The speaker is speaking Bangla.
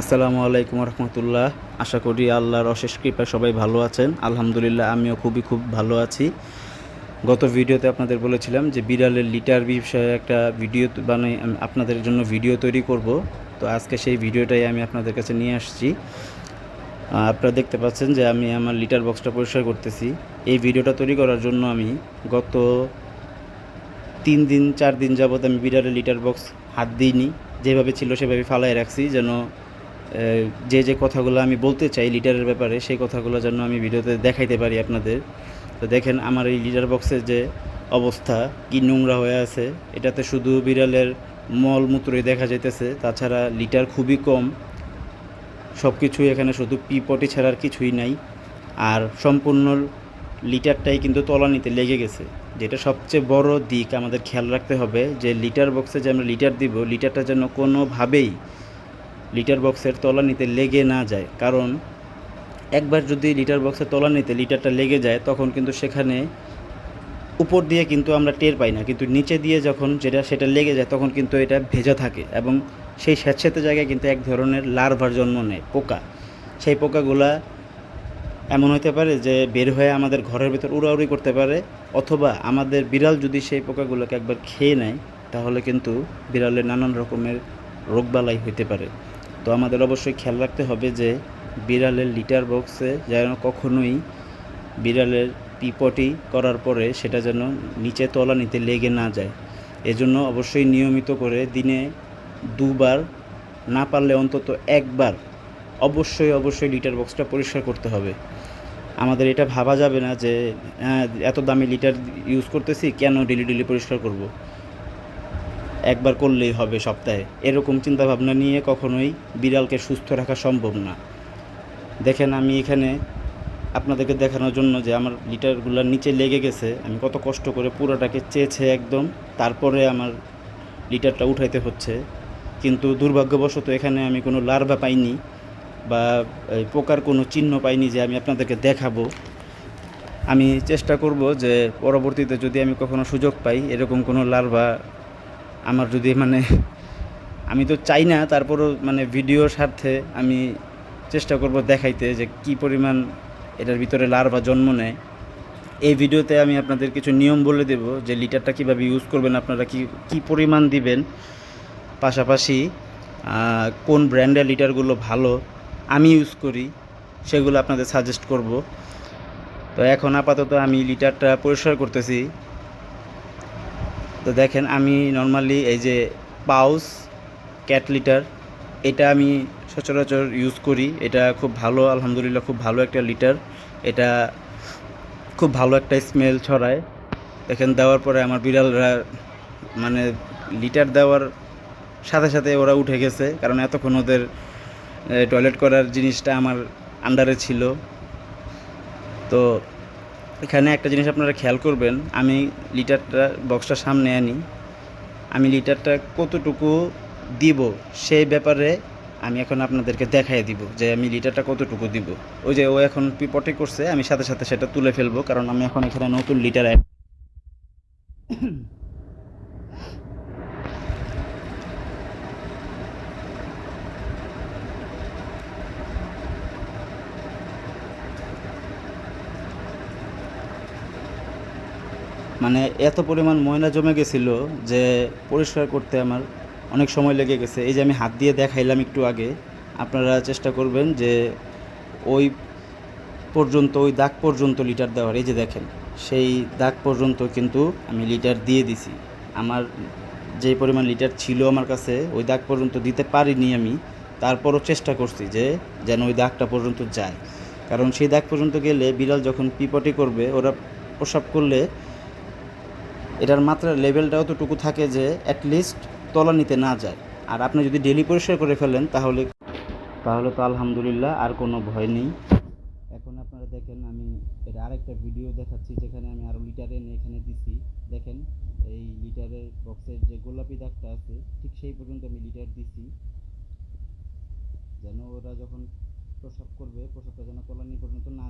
আসসালামু আলাইকুম রহমতুল্লাহ। আশা করি আল্লাহর অশেষ কৃপায় সবাই ভালো আছেন। আলহামদুলিল্লাহ, আমিও খুবই খুব ভালো আছি। গত ভিডিওতে আপনাদের বলেছিলাম যে বিড়ালের লিটার বিষয়ে একটা ভিডিও বানাই আপনাদের জন্য ভিডিও তৈরি করব। তো আজকে সেই ভিডিওটাই আমি আপনাদের কাছে নিয়ে আসছি। আপনারা দেখতে পাচ্ছেন যে আমি আমার লিটার বক্সটা পরিষ্কার করতেছি। এই ভিডিওটা তৈরি করার জন্য আমি গত তিন দিন, চার দিন যাবত আমি বিড়ালের লিটার বক্স হাত দিইনি। যেভাবে ছিল সেভাবে ফালাই রাখছি যেন যে যে কথাগুলো আমি বলতে চাই লিটারের ব্যাপারে, সেই কথাগুলো যেন আমি ভিডিওতে দেখাইতে পারি আপনাদের। তো দেখেন, আমার এই লিটার বক্সের যে অবস্থা, কি নোংরা হয়ে আছে, এটাতে শুধু বিড়ালের মলমূত্রই দেখা যাইতেছে, তাছাড়া লিটার খুবই কম। সব কিছুই এখানে শুধু পিপটি ছাড়া আর কিছুই নাই। আর সম্পূর্ণ লিটারটাই কিন্তু তলানিতে লেগে গেছে। যেটা সবচেয়ে বড় দিক আমাদের খেয়াল রাখতে হবে যে লিটার বক্সে যে আমরা লিটার দিব, লিটারটা যেন কোনোভাবেই লিটার বক্সের তলানিতে লেগে না যায়। কারণ একবার যদি লিটার বক্সের তলানিতে লিটারটা লেগে যায়, তখন কিন্তু সেখানে উপর দিয়ে কিন্তু আমরা টের পাই না। কিন্তু নিচে দিয়ে যখন যেটা সেটা লেগে যায়, তখন কিন্তু এটা ভেজা থাকে এবং সেই স্যাঁতস্যাঁতে জায়গায় কিন্তু এক ধরনের লার্ভার জন্ম নেয়, পোকা। সেই পোকাগুলা এমন হতে পারে যে বের হয়ে আমাদের ঘরের ভিতর উড়াউড়ি করতে পারে, অথবা আমাদের বিড়াল যদি সেই পোকাগুলোকে একবার খেয়ে নেয়, তাহলে কিন্তু বিড়ালের নানান রকমের রোগবালাই হতে পারে। তো আমাদের অবশ্যই খেয়াল রাখতে হবে যে বিড়ালের লিটার বক্সে যেন কখনোই বিড়ালের পিপটি করার পরে সেটা যেন নিচে তলানিতে লেগে না যায় এজন্য অবশ্যই নিয়মিত করে দিনে দুবার না পারলে অন্তত একবার অবশ্যই অবশ্যই লিটার বক্সটা পরিষ্কার করতে হবে আমাদের এটা ভাবা যাবে না যে হ্যাঁ, এত দামি লিটার ইউজ করতেছি কেন ডেলি ডেলি পরিষ্কার করব। একবার করলেই হবে সপ্তাহে। এরকম চিন্তা ভাবনা নিয়ে কখনোই বিড়ালকে সুস্থ রাখা সম্ভব না। দেখেন, আমি এখানে আপনাদেরকে দেখানোর জন্য যে আমার লিটারগুলোর নিচে লেগে গেছে, আমি কত কষ্ট করে পুরোটাকে চেয়েছে একদম, তারপরে আমার লিটারটা উঠাইতে হচ্ছে। কিন্তু দুর্ভাগ্যবশত এখানে আমি কোনো লার্ভা পাইনি বা পোকার কোনো চিহ্ন পাইনি যে আমি আপনাদেরকে দেখাবো। আমি চেষ্টা করব যে পরবর্তীতে যদি আমি কখনো সুযোগ পাই, এরকম কোনো লার্ভা আমার যদি মানে আমি তো চাই না, তারপরও মানে ভিডিওর স্বার্থে আমি চেষ্টা করব দেখাইতে যে কি পরিমাণ এটার ভিতরে লার্ভা জন্ম নেয়। এই ভিডিওতে আমি আপনাদের কিছু নিয়ম বলে দেব যে লিটারটা কীভাবে ইউজ করবেন, আপনারা কি কি পরিমাণ দিবেন। পাশাপাশি কোন ব্র্যান্ডের লিটারগুলো ভালো আমি ইউজ করি, সেগুলো আপনাদের সাজেস্ট করব। তো এখন আপাতত আমি লিটারটা পরিষ্কার করতেছি। তো দেখেন, আমি নর্মালি এই যে পাউস ক্যাট লিটার এটা আমি সচরাচর ইউজ করি। এটা খুব ভালো, আলহামদুলিল্লাহ খুব ভালো একটা লিটার এটা খুব ভালো একটা স্মেল ছড়ায়। দেখেন, দেওয়ার পরে আমার বিড়ালরা মানে লিটার দেওয়ার সাথে সাথে ওরা উঠে গেছে, কারণ এতক্ষণ ওদের টয়লেট করার জিনিসটা আমার আন্ডারে ছিল। তো এখানে একটা জিনিস আপনারা খেয়াল করবেন, আমি লিটারটা বক্সটা সামনে আনি। আমি লিটারটা কতটুকু দিব সেই ব্যাপারে আমি এখন আপনাদেরকে দেখাই দিব যে আমি লিটারটা কতটুকু দিব। ওই যে ও এখন পিপটে করছে, আমি সাথে সাথে সেটা তুলে ফেলব, কারণ আমি এখন এখানে নতুন লিটার অ্যাড মানে এত পরিমাণ ময়লা জমে গেছিল যে পরিষ্কার করতে আমার অনেক সময় লেগে গেছে। এই যে আমি হাত দিয়ে দেখাইলাম একটু আগে, আপনারা চেষ্টা করবেন যে ওই পর্যন্ত, ওই দাগ পর্যন্ত লিটার দেওয়ার। এই যে দেখেন, সেই দাগ পর্যন্ত কিন্তু আমি লিটার দিয়ে দিছি। আমার যে পরিমাণ লিটার ছিল আমার কাছে, ওই দাগ পর্যন্ত দিতে পারিনি আমি। তারপরও চেষ্টা করছি যে যেন ওই দাগটা পর্যন্ত যায়। কারণ সেই দাগ পর্যন্ত গেলে বিড়াল যখন পিপটি করবে, ওরা প্রসাব করলে এটার মাত্রার লেভেলটা অতটুকু থাকে যে অ্যাটলিস্ট তলানিতে না যায়। আর আপনি যদি ডেলি পরিষ্কার করে ফেলেন, তাহলে তাহলে তো আলহামদুলিল্লাহ আর কোনো ভয় নেই। এখন আপনারা দেখেন, আমি এটা আরেকটা ভিডিও দেখাচ্ছি, যেখানে আমি আরও লিটার এনে এখানে দিছি। দেখেন, এই লিটারের বক্সের যে গোলাপি দাগটা আছে, ঠিক সেই পর্যন্ত আমি লিটার দিছি। যেন ওরা যখন প্রসাব করবে, প্রসাবটা যেন তলানি পর্যন্ত না